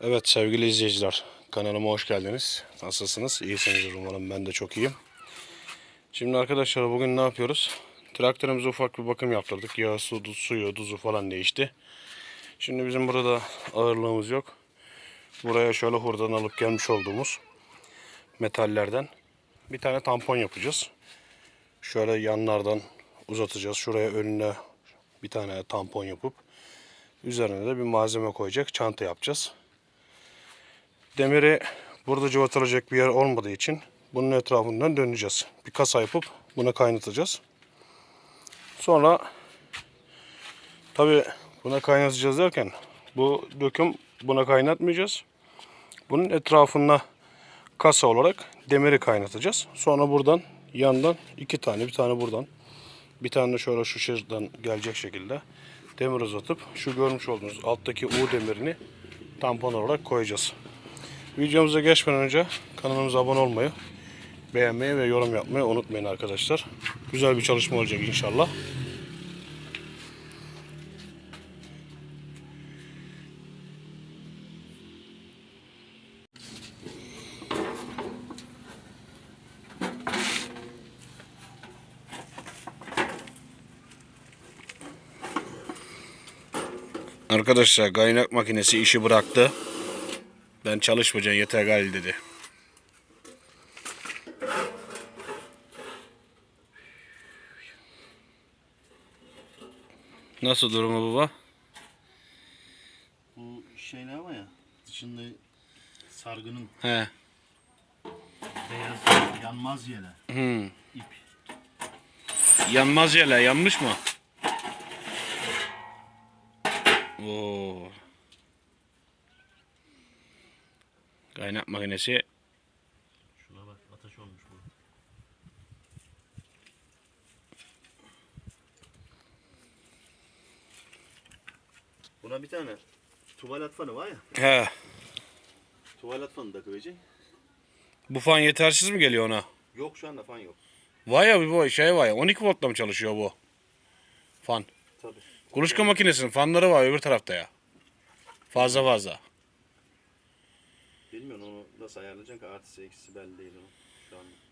Evet sevgili izleyiciler kanalıma hoş geldiniz. Nasılsınız? İyisinizdir umarım ben de çok iyiyim. Şimdi arkadaşlar bugün ne yapıyoruz? Traktörümüze ufak bir bakım yaptırdık. Yağı, su, suyu, tuzu falan değişti. Şimdi bizim burada ağırlığımız yok. Buraya şöyle hurdan alıp gelmiş olduğumuz metallerden bir tane tampon yapacağız. Şöyle yanlardan uzatacağız. Şuraya önüne bir tane tampon yapıp üzerine de bir malzeme koyacak çanta yapacağız. Demiri burada cıvatılacak bir yer olmadığı için bunun etrafından döneceğiz. Bir kasa yapıp buna kaynatacağız. Sonra tabi buna kaynatacağız derken bu döküm buna kaynatmayacağız. Bunun etrafına kasa olarak demiri kaynatacağız. Sonra buradan yandan iki tane bir tane buradan bir tane de şöyle şu şuradan gelecek şekilde demir uzatıp şu görmüş olduğunuz alttaki U demirini tampon olarak koyacağız. Videomuza geçmeden önce kanalımıza abone olmayı, beğenmeyi ve yorum yapmayı unutmayın arkadaşlar. Güzel bir çalışma olacak inşallah. Arkadaşlar kaynak makinesi işi bıraktı. Ben çalışmayacağım yeter gal dedi. Nasıl durumu baba? Bu şey ne var ya dışında sargının He. beyaz yanmaz yele Hmm. ip. Yanmaz yele yanmış mı? Oo. Kaynak makinesi Şuna bak ateş olmuş bu. Buna bir tane tuvalet fanı var ya. he. Tuvalet fanı da koyacaksın. Bu fan yetersiz mi geliyor ona? Yok şu anda fan yok. Vay ya bir bu şey var ya 12 voltla mı çalışıyor bu? Fan. Tabii. Kuluçka makinesinin fanları var öbür tarafta ya. Fazla fazla. Bilmiyorum onu nasıl ayarlayacaksın ki artısı eksisi belli değil onun şu anda.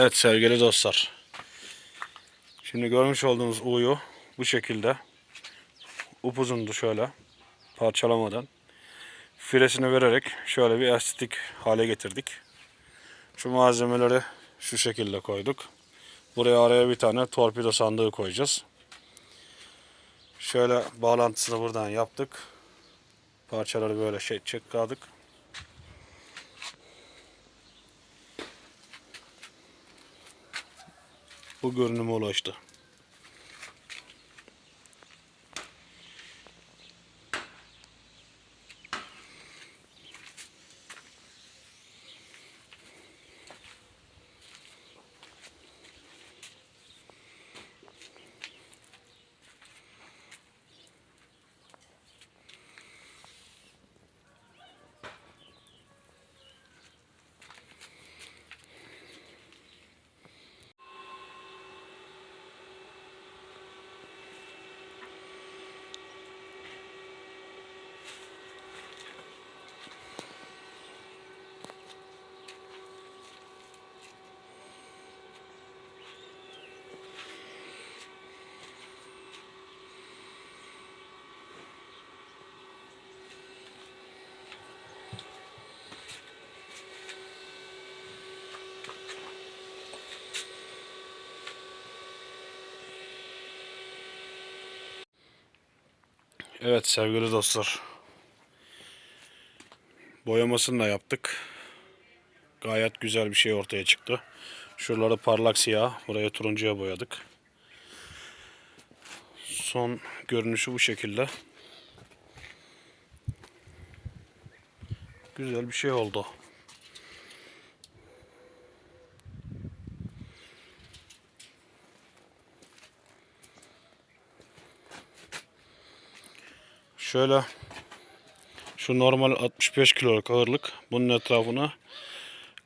Evet sevgili dostlar. Şimdi görmüş olduğunuz U'yu bu şekilde upuzundu şöyle parçalamadan firesini vererek şöyle bir estetik hale getirdik. Şu malzemeleri şu şekilde koyduk. Buraya araya bir tane torpido sandığı koyacağız. Şöyle bağlantısını buradan yaptık. Parçaları böyle şey çıkardık. Bu görünüme ulaştı. Evet sevgili dostlar. Boyamasını da yaptık. Gayet güzel bir şey ortaya çıktı. Şuraları parlak siyah, buraya turuncuya boyadık. Son görünüşü bu şekilde. Güzel bir şey oldu. Şöyle şu normal 65 kiloluk ağırlık. Bunun etrafına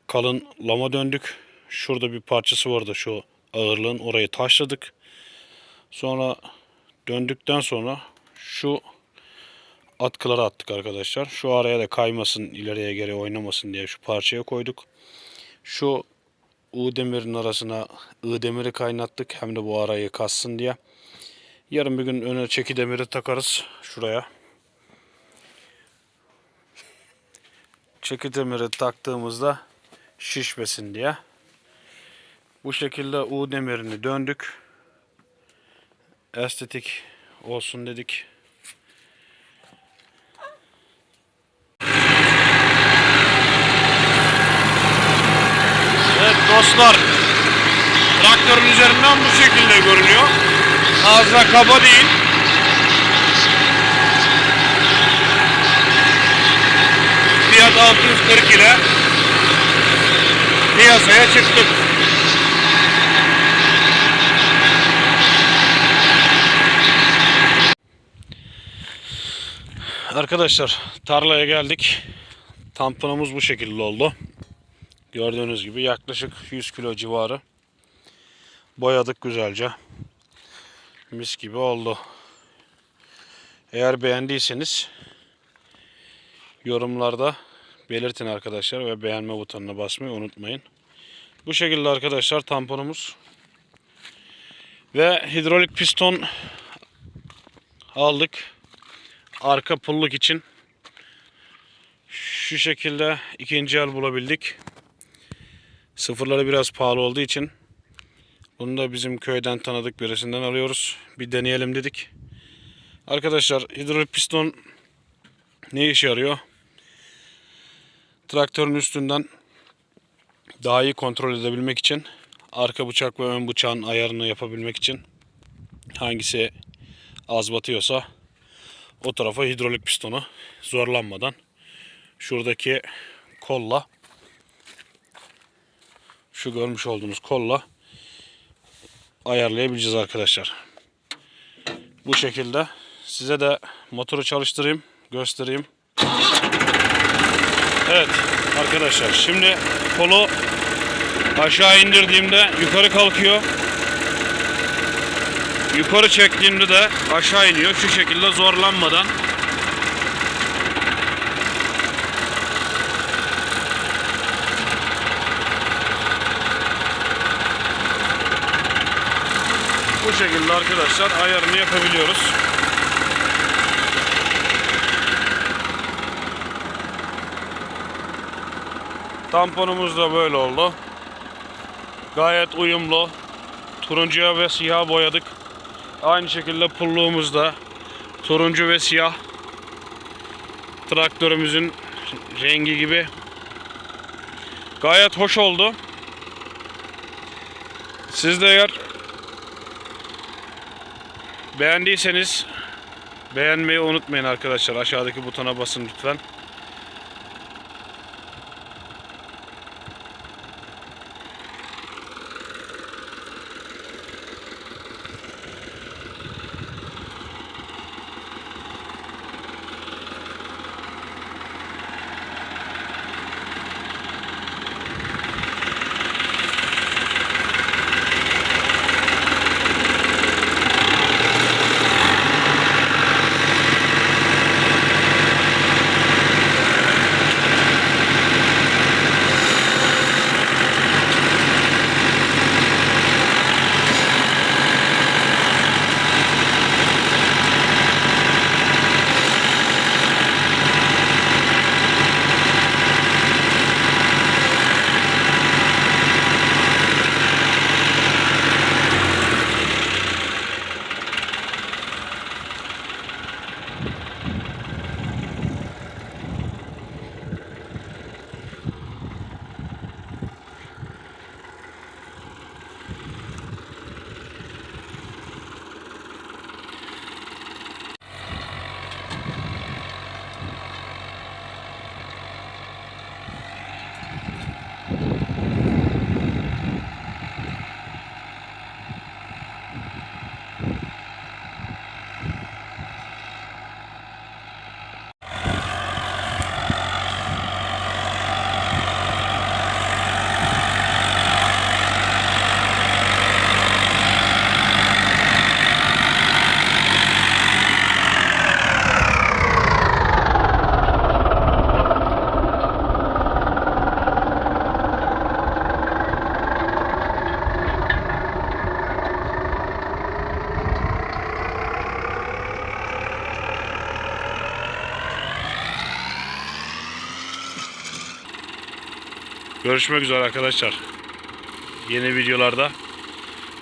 kalın lama döndük. Şurada bir parçası vardı şu ağırlığın. Orayı taşladık. Sonra döndükten sonra şu atkıları attık arkadaşlar. Şu araya da kaymasın, ileriye geri oynamasın diye şu parçaya koyduk. Şu U demirin arasına I demiri kaynattık. Hem de bu arayı kassın diye. Yarın bir gün öne çeki demiri takarız şuraya. Çeki demiri taktığımızda şişmesin diye. Bu şekilde U demirini döndük. Estetik olsun dedik. Evet dostlar. Traktörün üzerinden bu şekilde görünüyor. Fazla kaba değil. Fiyat 640 ile piyasaya çıktık. Arkadaşlar tarlaya geldik. Tamponumuz bu şekilde oldu. Gördüğünüz gibi yaklaşık 100 kilo civarı. Boyadık güzelce. Mis gibi oldu. Eğer beğendiyseniz yorumlarda belirtin arkadaşlar ve beğenme butonuna basmayı unutmayın. Bu şekilde arkadaşlar tamponumuz ve hidrolik piston aldık. Arka pulluk için şu şekilde ikinci el bulabildik. Sıfırları biraz pahalı olduğu için bunu da bizim köyden tanıdık birisinden alıyoruz. Bir deneyelim dedik. Arkadaşlar hidrolik piston ne işe yarıyor? Traktörün üstünden daha iyi kontrol edebilmek için arka bıçak ve ön bıçağın ayarını yapabilmek için hangisi az batıyorsa o tarafa hidrolik pistonu zorlanmadan şuradaki kolla şu görmüş olduğunuz kolla ayarlayabileceğiz arkadaşlar. Bu şekilde size de motoru çalıştırayım, göstereyim. Evet arkadaşlar şimdi kolu aşağı indirdiğimde yukarı kalkıyor. Yukarı çektiğimde de aşağı iniyor. Şu şekilde zorlanmadan şekilde arkadaşlar ayarını yapabiliyoruz. Tamponumuz da böyle oldu. Gayet uyumlu. Turuncuya ve siyah boyadık. Aynı şekilde pulluğumuz da turuncu ve siyah. Traktörümüzün rengi gibi. Gayet hoş oldu. Siz de eğer Beğendiyseniz beğenmeyi unutmayın arkadaşlar. Aşağıdaki butona basın lütfen. Görüşmek üzere arkadaşlar. Yeni videolarda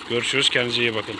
görüşürüz. Kendinize iyi bakın.